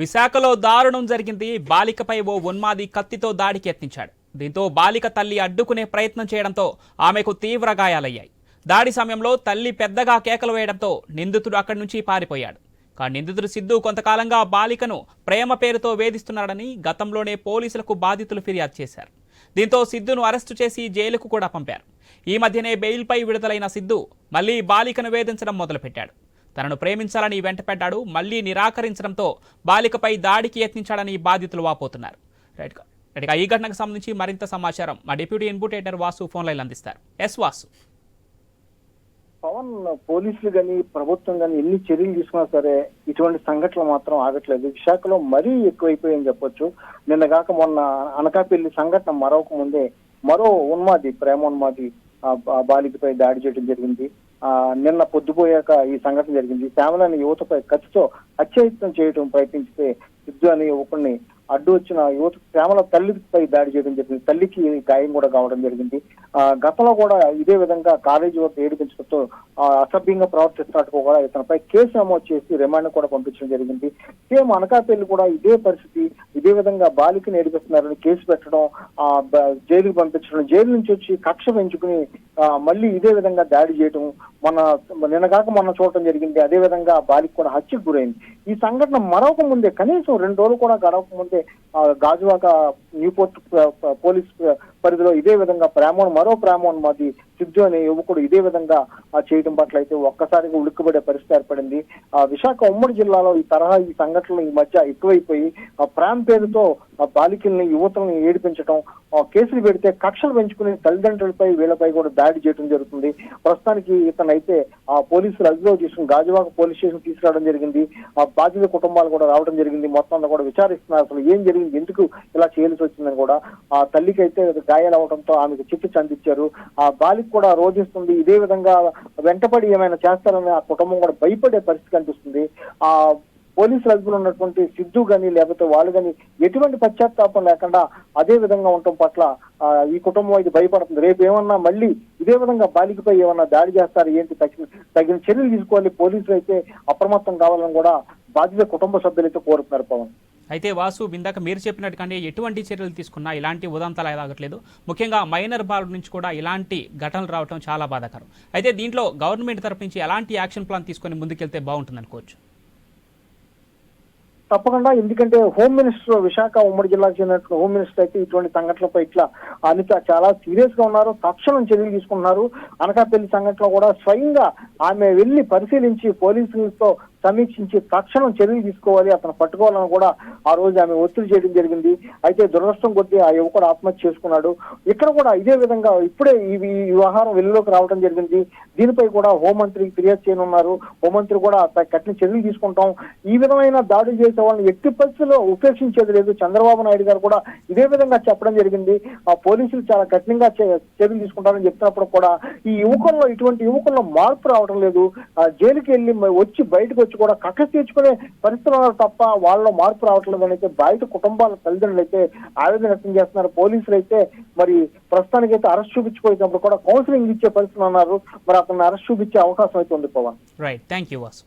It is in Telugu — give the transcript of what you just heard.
విశాఖలో దారుణం జరిగింది. బాలికపై ఓ ఉన్మాది కత్తితో దాడికి యత్నించాడు. దీంతో బాలిక తల్లి అడ్డుకునే ప్రయత్నం చేయడంతో ఆమెకు తీవ్ర గాయాలయ్యాయి. దాడి సమయంలో తల్లి పెద్దగా కేకలు వేయడంతో నిందితుడు అక్కడి నుంచి పారిపోయాడు. కానీ నిందితుడు సిద్ధు కొంతకాలంగా బాలికను ప్రేమ పేరుతో వేధిస్తున్నాడని గతంలోనే పోలీసులకు బాధితులు ఫిర్యాదు చేశారు. దీంతో సిద్ధును అరెస్టు చేసి జైలుకు కూడా పంపారు. ఈ మధ్యనే బెయిల్పై విడుదలైన సిద్ధు మళ్ళీ బాలికను వేధించడం మొదలుపెట్టాడు. తనను ప్రేమించాలని వెంటపడ్డాడు మళ్ళీ నిరాకరించడంతో బాలికపై దాడికి యత్నించాడని బాధితులు వాపోతున్నారు. రైట్గా ఈ ఘటనకు సంబంధించి మరింత సమాచారం మా డిప్యూటీ ఇన్బుటేటర్ వాసు ఫోన్ లైన్ అందిస్తారు. ఎస్ వాసు. పవన్ పోలీసులు కానీ ప్రభుత్వం కానీ ఎన్ని చర్యలు తీసుకున్నా సరే ఇటువంటి సంఘటనలు మాత్రం ఆగట్లేదు. విశాఖలో మరీ ఎక్కువైపోయాయని చెప్పొచ్చు. నిన్న కాక మొన్న అనకాపల్లి సంఘటన మరొక ముందే మరో ఉన్మాది ప్రేమ ఉన్మాది బాలికపై దాడి చేయడం జరిగింది. ఆ నిన్న పొద్దుపోయాక ఈ సంఘటన జరిగింది. శ్యామల అనే యువతపై కత్తితో హత్యాయత్నం చేయడం ప్రయత్నించితే సిద్ధు అనే యువకుడిని అడ్డు వచ్చిన యువత శ్యామల తల్లిపై దాడి చేయడం జరిగింది. తల్లికి గాయం కూడా కావడం జరిగింది. ఆ గతంలో కూడా ఇదే విధంగా కాలేజీ వద్ద ఏడిపించడంతో ఆ, అసభ్యంగా ప్రవర్తిస్తున్నట్టు కూడా ఇతనిపై కేసు నమోదు చేసి రిమాండ్ కూడా పంపించడం జరిగింది. సేమ్ అనకాపల్లి కూడా ఇదే పరిస్థితి ఇదే విధంగా బాలికని ఏడిపిస్తున్నారని కేసు పెట్టడం ఆ జైలుకి పంపించడం జైలు నుంచి వచ్చి కక్ష పెంచుకుని మళ్ళీ ఇదే విధంగా దాడి చేయడం మన నిన్న కాక మొన్న చూడటం జరిగింది. అదే విధంగా బాలిక కూడా హత్యకు గురైంది. ఈ సంఘటన మరొక ముందే కనీసం రెండు రోజులు కూడా గడవక ముందే గాజువాక న్యూపోర్ట్ పోలీస్ పరిధిలో ఇదే విధంగా ప్రేమోన్ మరో ప్రేమోన్ మాది సిద్ధు అనే యువకుడు ఇదే విధంగా చేయడం పట్ల అయితే ఒక్కసారిగా ఉలిక్కిపడే పరిస్థితి ఏర్పడింది. ఆ విశాఖ ఉమ్మడి జిల్లాలో ఈ తరహా ఈ సంఘటనలు ఈ మధ్య ఎక్కువైపోయి ఆ ప్రేమ పేరుతో బాలికల్ని యువతల్ని ఏడిపించడం ఆ కేసులు పెడితే కక్షలు పెంచుకునే తల్లిదండ్రులపై వీళ్ళపై కూడా దాడి చేయడం జరుగుతుంది. ప్రస్తుతానికి ఇతను అయితే ఆ పోలీసులు అదుపులో తీసుకుని గాజువాక పోలీస్ స్టేషన్ తీసుకురావడం జరిగింది. ఆ బాధిత కుటుంబాలు కూడా రావడం జరిగింది. మొత్తం అంతా కూడా విచారిస్తున్నారు. అసలు ఏం జరిగింది? ఎందుకు ఇలా చేయాల్సి వచ్చిందని కూడా ఆ తల్లికి అయితే గాయాలు అవడంతో ఆమెకు చికిత్స అందించారు ఆ బాలిక కూడా రోధిస్తుంది ఇదే విధంగా వెంటపడి ఏమైనా చేస్తారని ఆ కుటుంబం కూడా భయపడే పరిస్థితి కనిపిస్తుంది. ఆ పోలీసులు అదుపులో ఉన్నటువంటి సిద్ధు గాని లేకపోతే వాళ్ళు గాని ఎటువంటి పశ్చాత్తాపం లేకుండా అదే విధంగా ఉండటం పట్ల ఆ, ఈ కుటుంబం అయితే భయపడుతుంది. రేపు ఏమన్నా మళ్ళీ ఇదే విధంగా బాలికపై ఏమన్నా దాడి చేస్తారు ఏంటి తగిన తగిన చర్యలు తీసుకోవాలి పోలీసులు అయితే అప్రమత్తం కావాలని కూడా బాధిత కుటుంబ సభ్యులు అయితే కోరుతున్నారు పవన్. అయితే వాసు ఇందాక మీరు చెప్పినట్టుగానే ఎటువంటి చర్యలు తీసుకున్నా ఇలాంటి ఉదంతాలు ఎలాగట్లేదు ముఖ్యంగా మైనర్ బాల్ నుంచి కూడా ఇలాంటి ఘటనలు రావడం చాలా బాధాకరం. అయితే దీంట్లో గవర్నమెంట్ తరపు నుంచి ఎలాంటి యాక్షన్ ప్లాన్ తీసుకొని ముందుకెళ్తే బాగుంటుంది అనుకోవచ్చు తప్పకుండా. ఎందుకంటే హోమ్ మినిస్టర్ విశాఖ ఉమ్మడి జిల్లాకు చెందిన హోమ్ మినిస్టర్ అయితే ఇటువంటి సంఘటనలపై ఇట్లా అనిత చాలా సీరియస్గా ఉన్నారు. తక్షణం చర్యలు తీసుకుంటున్నారు. అనకాపల్లి సంఘటనలో కూడా స్వయంగా ఆమె వెళ్ళి పరిశీలించి పోలీసులతో సమీక్షించి తక్షణం చర్యలు తీసుకోవాలి అతను పట్టుకోవాలని కూడా ఆ రోజు ఆమె ఒత్తిడి చేయడం జరిగింది. అయితే దురదృష్టం కొద్దీ ఆ యువకుడు ఆత్మహత్య చేసుకున్నాడు. ఇక్కడ కూడా ఇదే విధంగా ఇప్పుడే ఈ వ్యవహారం వెలుగులోకి రావడం జరిగింది. దీనిపై కూడా హోంమంత్రికి ఫిర్యాదు చేయనున్నారు. హోంమంత్రి కూడా కఠిన చర్యలు తీసుకుంటాం. ఈ విధమైన దాడులు చేసే వాళ్ళని ఎట్టి పరిస్థితుల్లో ఉపేక్షించేది లేదు. చంద్రబాబు నాయుడు గారు కూడా ఇదే విధంగా చెప్పడం జరిగింది. ఆ పోలీసులు చాలా కఠినంగా చర్యలు తీసుకుంటారని చెప్తున్నప్పుడు కూడా ఈ యువకుల్లో ఇటువంటి యువకుల్లో మార్పు రావడం లేదు. ఆ జైలుకి వెళ్ళి వచ్చి బయటకు వచ్చి కూడా కక్ష తీర్చుకునే పరిస్థితులు ఉన్నారు తప్ప వాళ్ళలో మార్పు రావట్లేదు అని అయితే బయట కుటుంబాల తల్లిదండ్రులు అయితే ఆవేదన వ్యక్తం చేస్తున్నారు. పోలీసులు అయితే మరి ప్రస్తుతానికి అయితే అరెస్ట్ చూపించుకోవచ్చినప్పుడు కూడా కౌన్సిలింగ్ ఇచ్చే పరిస్థితులు ఉన్నారు. మరి అతను అరెస్ట్ చూపించే అవకాశం అయితే ఉంది Pawan. Right thank you Vasu.